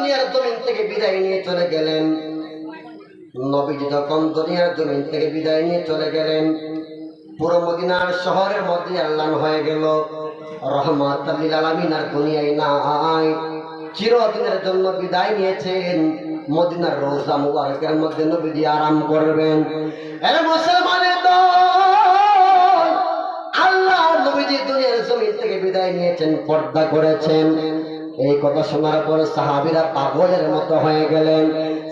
দুনিয়ার জমিন থেকে বিদায় নিয়ে চলে গেলেন। নবীজি যখন দুনিয়ার জমিন থেকে বিদায় নিয়ে চলে গেলেন, পুরো মদিনার শহরের মধ্যে আল্লাহ হয়ে গেল। রহমত আলমিন, আর দুনিয়ায় নাই। চিরদিনের জন্য বিদায় নিয়েছেন। মদিনার রোজা মুবারকের মধ্যে নবীজি আরাম করবেন। মুসলমানের আল্লাহ নবীজি দুনিয়ার জমিন থেকে বিদায় নিয়েছেন, পর্দা করেছেন। এই কথা শোনার পর সাহাবিরা পাগলের মতো হয়ে গেলেন।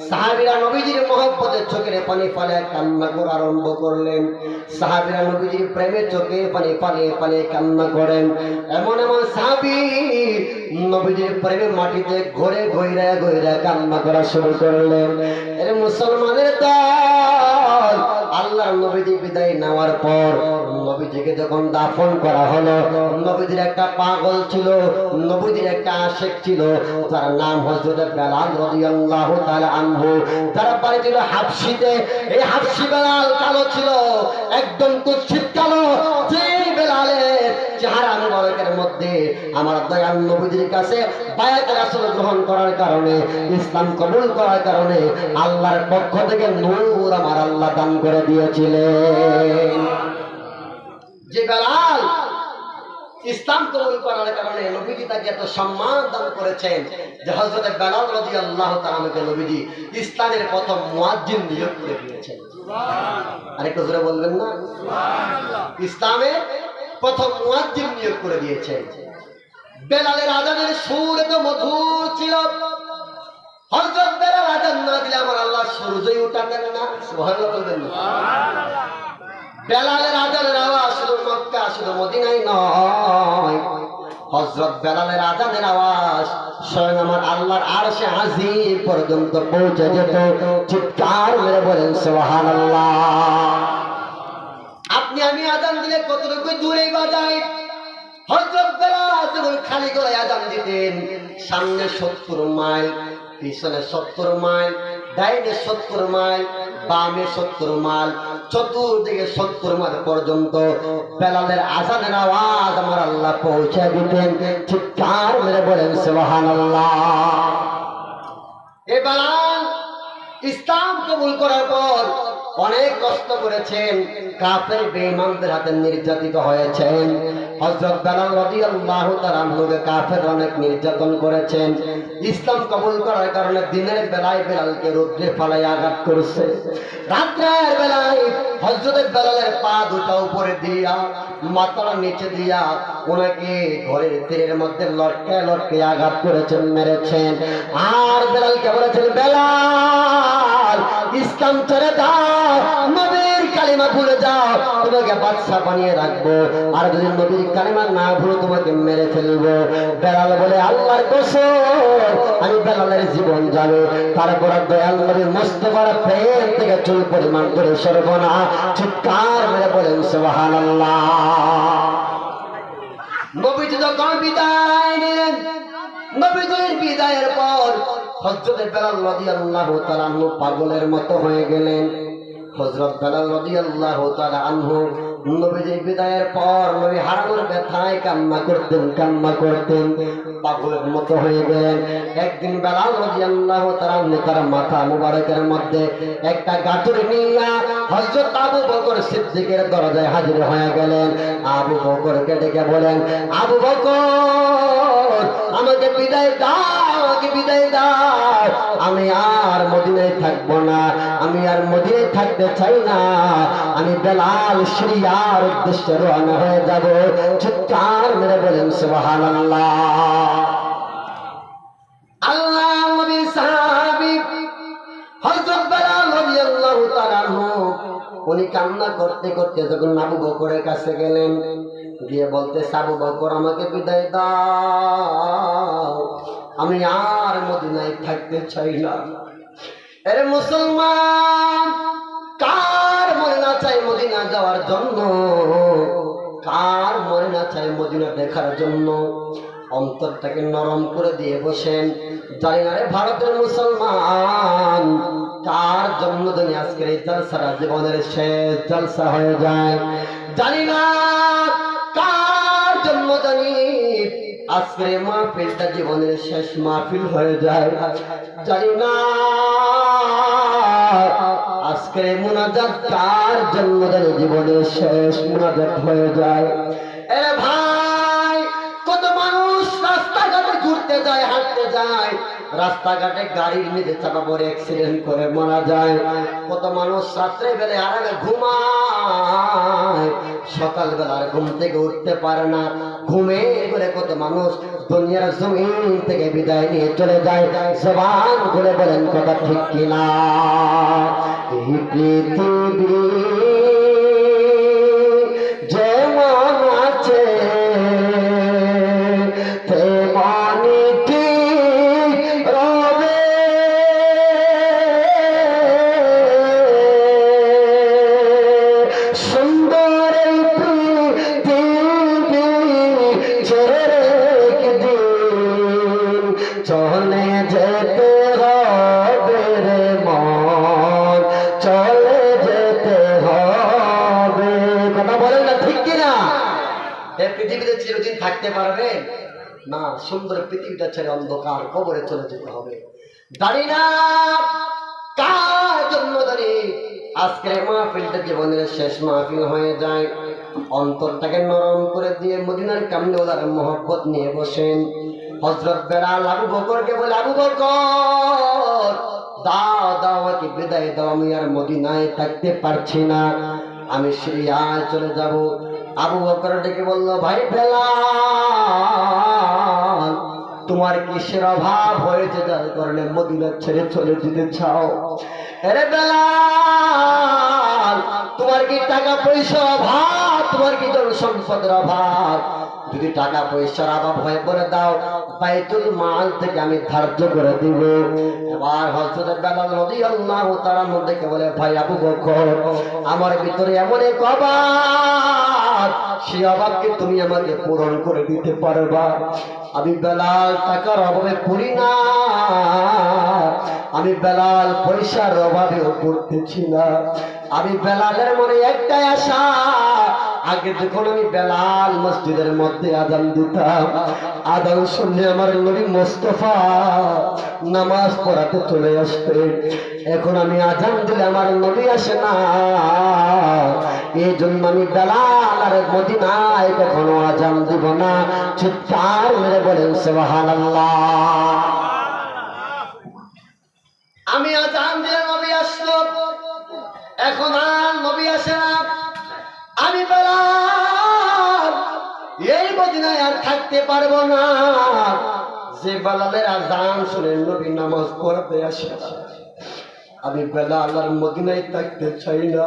সাহাবিরা নবীজির মহব্বতের চোখের পানি ফালে কান্না করা আরম্ভ করলেন। সাহাবিরা নবীজির প্রেমের চোখে পানি ফালে ফালে কান্না করেন। এমন এমন সাহাবি নবীজির প্রেমের মাটিতে ঘরে ঘইরা ঘইরা কান্না করা শুরু করলেন। এর মুসলমানের দল আল্লাহর নবীজি বিদায় নেওয়ার পর নবীজিকে যখন দাফন করা হলো, নবীজির একটা পাগল ছিল, নবীজির একটা আশেক ছিল তার নাম হযরত বেলাল রাদিয়াল্লাহু তাআলা আনহু। তার বাড়ি ছিল হাফসিতে, এই হাফসি বেলাল কালো ছিল, একদম কুচ্ছিত কালো। যে বেলালের চেহারা মধ্যে আমার দয়াল নবীজির কাছে বায়াত রাসূল গ্রহণ করার কারণে ইসলাম কবুল করার কারণে আল্লাহর পক্ষ থেকে নূর আমার আল্লাহ দান করে দিয়েছিলেন। যে বেলাল ইসলাম কবুল করার কারণে নবীজি তাকে এত সম্মান দান করেছেন যে হযরত বেলাল রাদিয়াল্লাহু তাআলাকে নবীজি ইসলামের প্রথম মুয়াজ্জিন নিয়োগ করে দিয়েছেন। আরেকটু জোরে বলবেন না? ইসলামে প্রথম মুয়াজ্জিন নিয়োগ করে দিয়েছেন বেলালের আজানের সুর এত মধুর ছিল। হযরত বেলাল আজান না দিলে আমার আল্লাহ সূর্যই উঠাতেন না। সুবহানাল্লাহ বলবেন না। বেলালের আজানের আওয়াজ শুধু মক্কা, শুধু মদিনায় নয়। হজরত বেলালের আজানের আওয়াজ স্বয়ং আমার আল্লাহর আরশে আজিম পর্যন্ত পৌঁছে যেত। চিৎকার মেরে বলেন, সুবহানাল্লাহ। আপনি আমি আজান দিলে কতটুকু দূরে বাজাই? খালি গলায় আজান দিতেন, সামনে সত্তর মাইল, পিছনে সত্তর মাইল, ডাইনে সত্তর মাইল, বামে সত্তর মাইল, চতুর্দিকে সত্তর মাইল পর্যন্ত বেলালের আজানের আওয়াজ আমার আল্লাহ পৌঁছে দিতেন। চিৎকার মেরে বলেন, সুবহানাল্লাহ। এ বেলাল, ইসলাম কবুল করার পর অনেক কষ্ট করেছেন, কাফের বেঈমানদের হাতে নির্যাতিত হয়েছেন। হযরত বেলাল রাদিয়াল্লাহু তাআলা আনহুকে কাফের অনেক নির্যাতন করেছেন। ইসলাম কবুল করার কারণে দিনের বেলায় বেলালকে রুদ্রে ফালাই আঘাত করেছে। রাত্রের বেলায় হযরত বেলালের পা দুটো উপরে দিয়া, মাথার নিচে দিয়া ওনাকে ঘরের তীরের মধ্যে লটকে লটকে আঘাত করেছেন, মেরেছেন। আর বেলালকে বলেছেন, বেলাল, ইসলাম ছেড়ে দাও নবীর কালিমা ভুলে যাও, তোমাকে বাদশা বানিয়ে রাখব। আর যদি নবীর কালিমা না ভুলে, তোমাকে মেরে ফেলব। বেলাল বলে, আল্লাহর কসম, আমি বেলালের জীবন যাবে। তারপর দয়াল নবীর মস্ত বড় প্রেম থেকে চুল পরিমাণ করে সর্বনা চিৎকার মেরে বলেন নিলেন, নবীজির বিদায়ের পর হযরত বেলাল রাদিয়াল্লাহু তাআলা পাগলের মতো হয়ে গেলেন। হযরত বেলাল রাদিয়াল্লাহু তাআলা আনহু বিদায়ের পর নবী ব্যথায় কান্না করতেন কান্না করতেন। পাগলের মতো হয়ে গেলেন। একদিন তার মাথা মুবারকের মধ্যে একটা বকর সিদ্দিকের দরজায় হাজির হয়ে গেলেন। আবু বকরকে ডেকে বলেন, আবু বকর, আমাকে বিদায় দাও, আমাকে বিদায় দাও। আমি আর মদিনায় থাকব না, আমি আর মদিনায় থাকতে চাই না। আমি বেলাল সিরিয়ার উদ্দেশ্যে রওনা হয়ে যাব। চিৎকার মেরে বলেন সুবহানাল্লাহ। আল্লাহ নবী সাহাবী হযরত বেলাল রাদিয়াল্লাহু তাআলা উনি কান্না করতে করতে যখন আবু বকরের কাছে গেলেন, গিয়ে বলতে আবু বকর, আমাকে বিদায় দাও। আমি আর মদিনায় থাকতে চাই না। এর মুসলমান মনে না চাই মদিনা যাওয়ার জন্য। কার মনে না চাই মদিনা দেখার জন্য? অন্তরটাকে নরম করে দিয়ে বসেন। জানি না রে ভারতের মুসলমান, কার জন্মদিনে আজকের এই জলসারা জীবনের শেষ জলসা হয়ে যায়? জানি না কার জন্ম জানি আজকের মাহফিলটা জীবনের শেষ মাহফিল হয়ে যায়। জানি না আজকের এই মুনাজাত কার জন্য জানি জীবনের শেষ মুনাজাত হয়ে যায়। এরে ভাই, কত মানুষ রাস্তাঘাটে ঘুরতে যায়, হাঁটতে যায়। রাস্তাঘাটে গাড়ির নিচে চাপা পরে অ্যাক্সিডেন্ট করে মারা যায়। কত মানুষ রাত্রে বেলে আরামে ঘুমায়, সকালবেলা আর ঘুম থেকে উঠতে পারে না। ঘুমে করে কত মানুষ দুনিয়ার জমিন থেকে বিদায় নিয়ে চলে যায়। জবান করে বলেন, কথা ঠিক কিনা? এই পৃথিবী এই পৃথিবীতে চিরদিন থাকতে পারবে? না, সুন্দর পৃথিবীটা ছেড়ে অন্ধকার কবরে চলে যেতে হবে। দাঁড়ি না কার জন্য দাঁড়ি আজকের মাহফিলটা জীবনের শেষ মাহফিল হয়ে যায়। অন্তরটাকে নরম করে দিয়ে মদিনার কামনেওয়ালার মহব্বত নিয়ে বসেন। হজরত বেড়াল আবু বকরকে বলে, আবু বকর, দাও দাও, আমাকে বিদায় দাও, আমি আর মদিনায় থাকতে পারছি না। আমি সিরিয়ায় চলে যাব। আবু বকর ডেকে বলল, ভাই বেলাল, তোমার কিসের অভাব হয়েছে যার কারণে মদিনা ছেড়ে চলে যেতে চাও? এরে বেলাল, তোমার কি টাকা পয়সা অভাব তোমার জন সম্পদের অভাব। যদি টাকা পয়সার অভাব হয়ে পড়ে দাও, বাইতুল মাল থেকে আমি ধার্য করে দিব। এবার বেলাল নদী আল্লাহ তারা মধ্যে বলে, ভাই আবু বকর, আমার ভিতরে এমন এক অভাব। সেই অভাবকে তুমি আমাকে পূরণ করে দিতে পারবা। আমি বেলাল টাকার অভাবে পড়ি না। আমি বেলাল পয়সার অভাবেও পড়তেছি না। আমি বেলালের মনে একটাই আশা আগে যখন আমি বেলাল মসজিদের মধ্যে আজান দিতাম, আজান শুনলে আমার নবী মোস্তফা নামাজ পড়াতে চলে আসতে এখন আমি আজান দিলে আমার নবী আসে না। এই জন্য আমি বেলাল আর মদিনায় কখনো আজান দিব না। চিৎকার মেরে বলেন, সুবহানাল্লাহ। আমি আজান দিলে নবী আসলো। এখন আর নবী আসে না। আমি বেলাল এই মদিনায় আর থাকতে পারব না। যে বেলালের আজান শুনে নবী নামাজ পড়াতে আসে। আমি বেলাল আর মদিনায় থাকতে চাই না।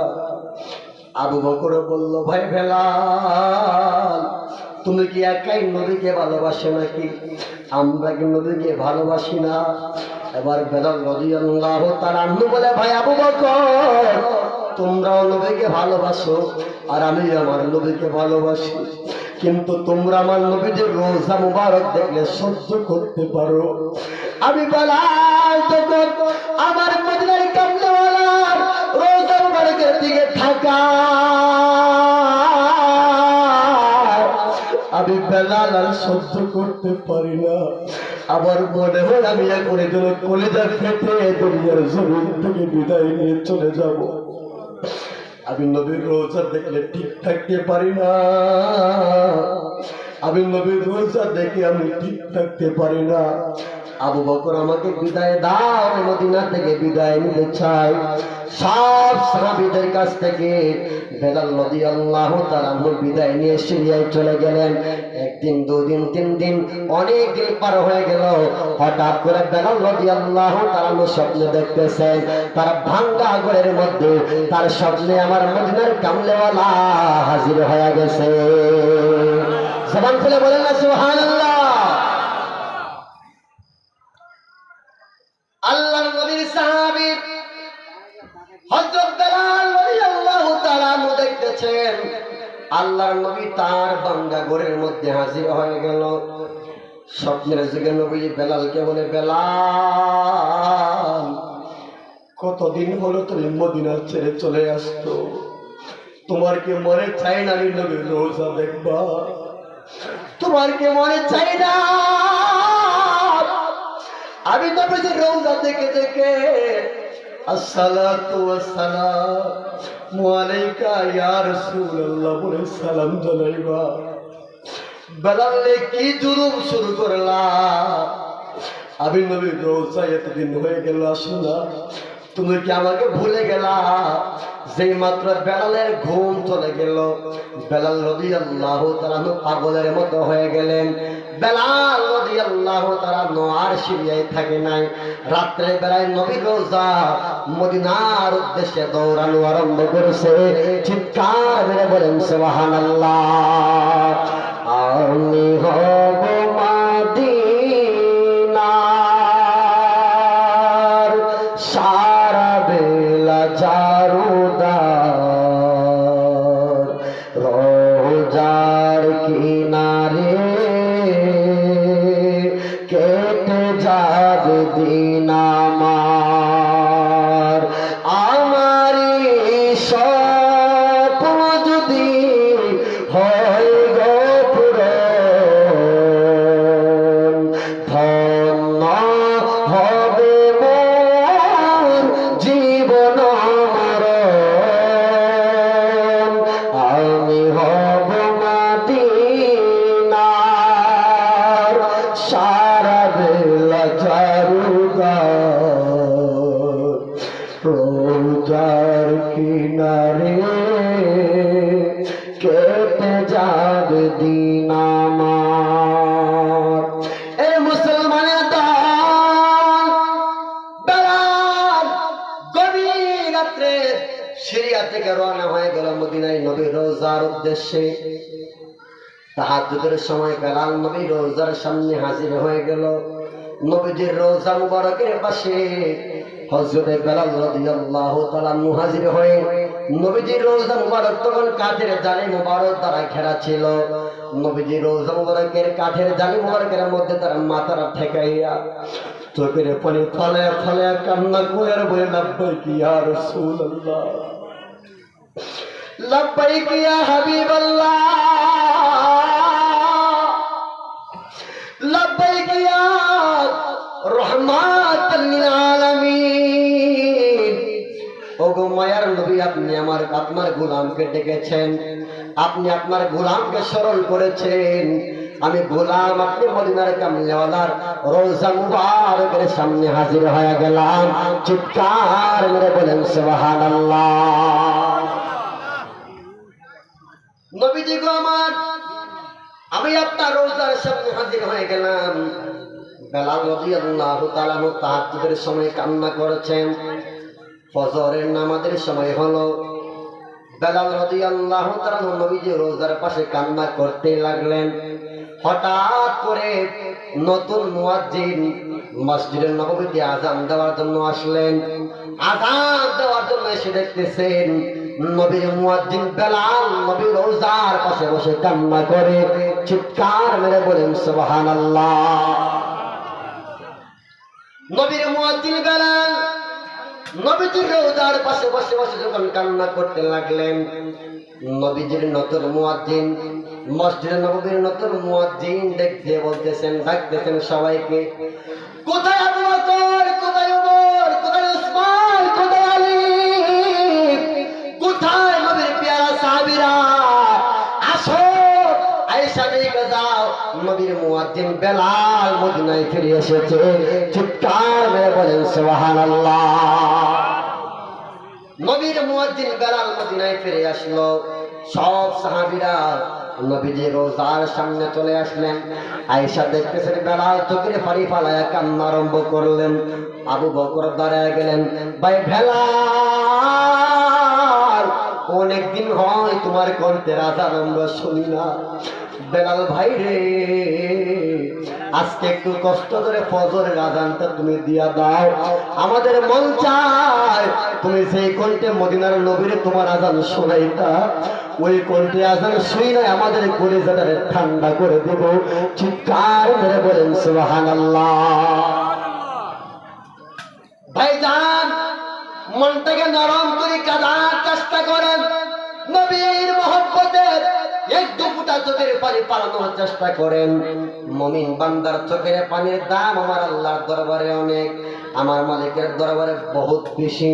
আবু বকর বলল, ভাই বেলাল, তুমি কি একাই নদীকে ভালোবাসো নাকি? আমরা কি নদীকে ভালোবাসি না? এবার বেলাল নদী আল্লাহ তার আন্নু বলে, ভাই আবু বকর তোমরাও নবীকে ভালোবাসো, আর আমি আমার নবীকে ভালোবাসি। কিন্তু তোমরা আমার নবীদের রোজা মুবারক দেখলে সহ্য করতে পারো। আমি আমার কামলেওয়ালার রোজা মুবারকের দিকে থাকা আমি বেলাল আর সহ্য করতে পারি না। আমার মনে হয় আমি এখন এদের কলেজা ফেটে দুনিয়ার জমিন থেকে বিদায় নিয়ে চলে যাব। আমি নবীর রোজা দেখলে ঠিক থাকতে পারি না। আমি নবীর রোজা দেখে আমি ঠিক থাকতে পারি না। আবু বকর আমাকে বিদায় দাও মদিনা থেকে বিদায় নিতে চাই। সব সাহাবীদের কাছ থেকে বেলাল নদী আল্লাহ তাআলা বিদায় নিয়ে সিরিয়ায় চলে গেলেন। একদিন, দুদিন, তিন দিন, অনেক দিন পার হয়ে গেল। হঠাৎ করে বেলাল নদী আল্লাহ তাআলা স্বপ্নে দেখতেছেন তার ভাঙ্গা ঘরের মধ্যে, তার স্বপ্নে আমার মদিনার কামলেওয়ালা হাজির হয়ে গেছে। সবান খুলে বলেন না, সুবহানাল্লাহ। আল্লাহর আল্লাহর নবী তার বান্দা ঘরের মধ্যে হাজির হয়ে গেল। স্বপ্নের যুগে নবী বেলালকে বলে, বেলাল, কতদিন হলো তুমি মদিনা ছেড়ে চলে আসতো তোমার কি মনে চাই না আমি নবীর রোজা দেখবা? তোমার কে মনে চাই না? আমি নবীজির রোজা দেখে দেখে বলে সালাম কি জুলুম শুরু করলা এতদিন হয়ে গেল, আসো তুমি কি আমাকে ভুলে গেলা? যেই মাত্র বেলালের ঘুম চলে গেল, বেলাল নদী আল্লাহ তারা পাগলের মতো হয়ে গেলেন। বেলাল নদী আল্লাহ তারা আর সিরিয়ায় থাকে নাই। রাত্রে বেলায় নবী রোজা মদিনার উদ্দেশ্যে দৌড়ানো আরম্ভ করেছে। চিৎকার মেরে বলেন সোহান আমি হব সিরিয়া থেকে রওনা হয়ে গেল মদিনায় নবী রোজার উদ্দেশ্যে। তাহাজ্জুদের সময় বেলাল নবী রোজার সামনে হাজির হয়ে গেল। নবীজির রোজা মুবারকের পাশে হযরতে বেলাল রাদিয়াল্লাহু তাআলা মুহাজির হয়ে নবীজির রোজা মুবারক তখন কাঠের জালি মুবারক দ্বারা ঘেরা ছিল। নবীজির রোজা মুবারকের কাঠের জালি মুবারকের মধ্যে তার মাথাটা ঠেকাইয়া চোখের পানি ফলে ফলে কান্না করে আর বলে লাব্বাইক ইয়া রাসূলুল্লাহ ইয়া হাবিবাল্লাহ লাব্বাইক ইয়া রহমাতাল লিল আলামিন ওগো মায়ার নবী, আপনি আমার আপনার গোলামকে ডেকেছেন। আপনি আপনার গোলামকে স্মরণ করেছেন। আমি গোলাম, আপনি মদিনার কামলিওয়ালার রোজা মুবারকের সামনে হাজির হয়ে গেলাম। চিৎকার মেরে বলেন, সুবহানাল্লাহ। নবীজি গো আমার, আমি আপনার রোজার সামনে হাজির হয়ে গেলাম। সময় কান্না করেছেন। ফজরের নামাজের সময় হলো। বেলাল রাদিয়াল্লাহু তাআলা নবীজি রোজার পাশে কান্না করতে লাগলেন। হঠাৎ করে নতুন মুয়াজ্জিন মসজিদের নববীতে আজান দেওয়ার জন্য আসলেন। আজান দেওয়ার জন্য এসে দেখতেছেন নবীর মুয়াজ্জিন বেলাল নবীর রোজার পাশে বসে কান্না করে, চিৎকার মেরে বলেন, সুবহানাল্লাহ। নবীর মুয়াজ্জিন বেলাল নবীজির রোজার পাশে বসে বসে যখন কান্না করতে লাগলেন, নবীজির নতুন মুয়াজ্জিন, মসজিদ নবীর নতুন মুয়াজ্জিন দেখতে বলতেছেন, ডাকতেছেন সবাইকে নবীর মুয়াজ্জিন বেলাল মদিনায় ফিরে এসেছে। চিৎকার মেরে বলেন, সুবহানাল্লাহ। নবীর মুয়াজ্জিন বেলাল মদিনায় ফিরে আসলো। সব সাহাবীরা নবীজি রোজার সামনে চলে আসলেন। আয়েশা দেখতেছেন, বেলাল চোখের ফাড়ি ফালায়া কান্না আরম্ভ করলেন। আবু বকর দাঁড়ায় গেলেন, ভাই ভেলাল অনেকদিন হয় তোমার কণ্ঠের আজান আমরা শুনি না। বেলাল ভাই রে, আজকে একটু কষ্ট করে ফজরের আজানটা তুমি দিয়া দাও। আমাদের মন চায় তুমি সেই কণ্ঠে মদিনার নবীরে তোমার আজান শোনাইতা। ওই কণ্ঠে আজান শুই না আমাদের কলিজাটারে ঠান্ডা করে দেব। চিৎকার মেরে বলেন, সুবহানাল্লাহ। ভাইজান, মনটাকে নরম করে কাঁদার চেষ্টা করেন। নবীর মহব্বতের এক চোখের পানি পালানোর চেষ্টা করেন। চোখের পানির দাম আমার আল্লাহর দরবারে অনেক। আমার মালিকের দরবারে বহুত বেশি।